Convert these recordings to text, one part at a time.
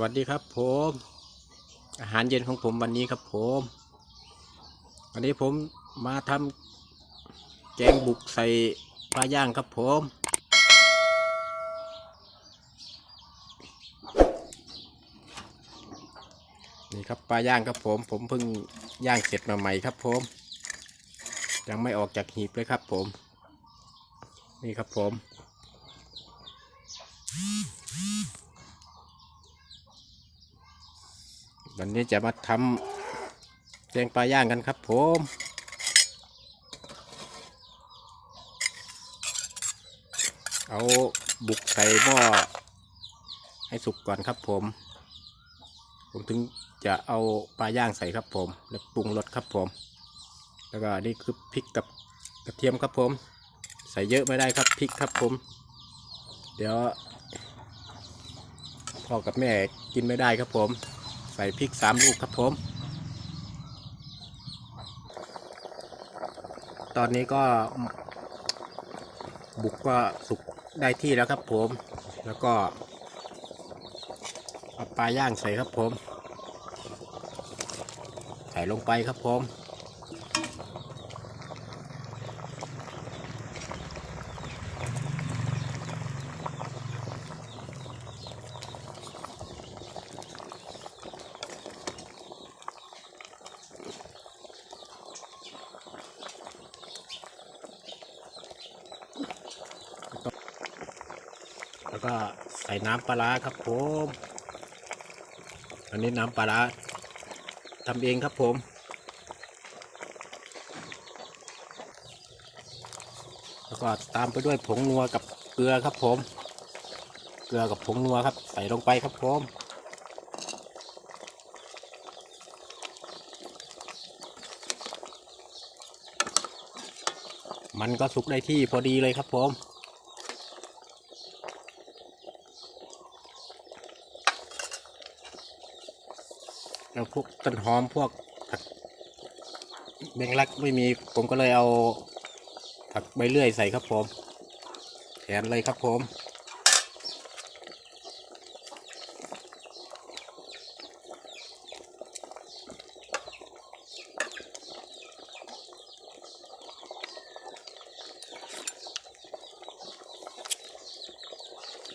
วัสดีครับผม อาหารเย็นของผมวันนี้ครับผม วันนี้ผมมาทำแกงบุกใส่ปลาย่างครับผม นี่ครับปลาย่างครับผม ผมเพิ่งย่างเสร็จมาใหม่ครับผม ยังไม่ออกจากหีบเลยครับผม นี่ครับผม วันนี้จะมาทำแกงปลาย่างกันครับผมเอาบุกใส่หม้อให้สุกก่อนครับผม ผมถึงจะเอาปลาย่างใส่ครับผม แล้วปรุงรสครับผม แล้วก็นี่คือพริกกับกระเทียมครับผม ใส่เยอะไม่ได้ครับพริกครับผม เดี๋ยวพ่อกับแม่กินไม่ได้ครับผม ใส่พริกสามลูกครับผม ตอนนี้ก็บุกก็สุกได้ที่แล้วครับผม แล้วก็เอาปลาย่างใส่ครับผม ใส่ลงไปครับผม แล้วก็ใส่น้ำปลาครับผมอันนี้น้ำปลาทำเองครับผมแล้วก็ตามไปด้วยผงนัวกับเกลือครับผม เกลือกับผงนัวครับ ใส่ลงไปครับผมมันก็สุกได้ที่พอดีเลยครับผม แล้วพวกต้นหอมพวกผักเบงลักไม่มีผมก็เลยเอาผักใบเลื่อยใส่ครับผมแทนเลยครับผม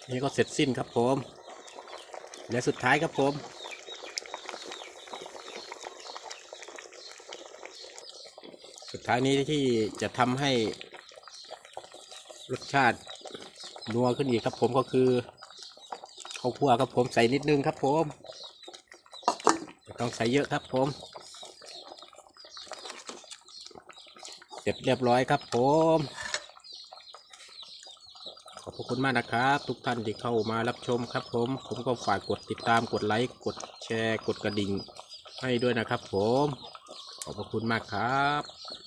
นี่ก็เสร็จสิ้นครับผม และสุดท้ายครับผม สุดท้ายนี้ที่จะทำให้รสชาตินัวขึ้นอีกครับผมก็คือข้าวคั่วครับผมใส่นิดนึงครับผมไม่ต้องใส่เยอะครับผมเสร็จเรียบร้อยครับผม ขอบคุณมากนะครับ ทุกท่านที่เข้ามารับชมครับผม ผมก็ฝากกดติดตามกดไลค์กดแชร์กดกระดิ่งให้ด้วยนะครับผม ขอบพระคุณมากครับ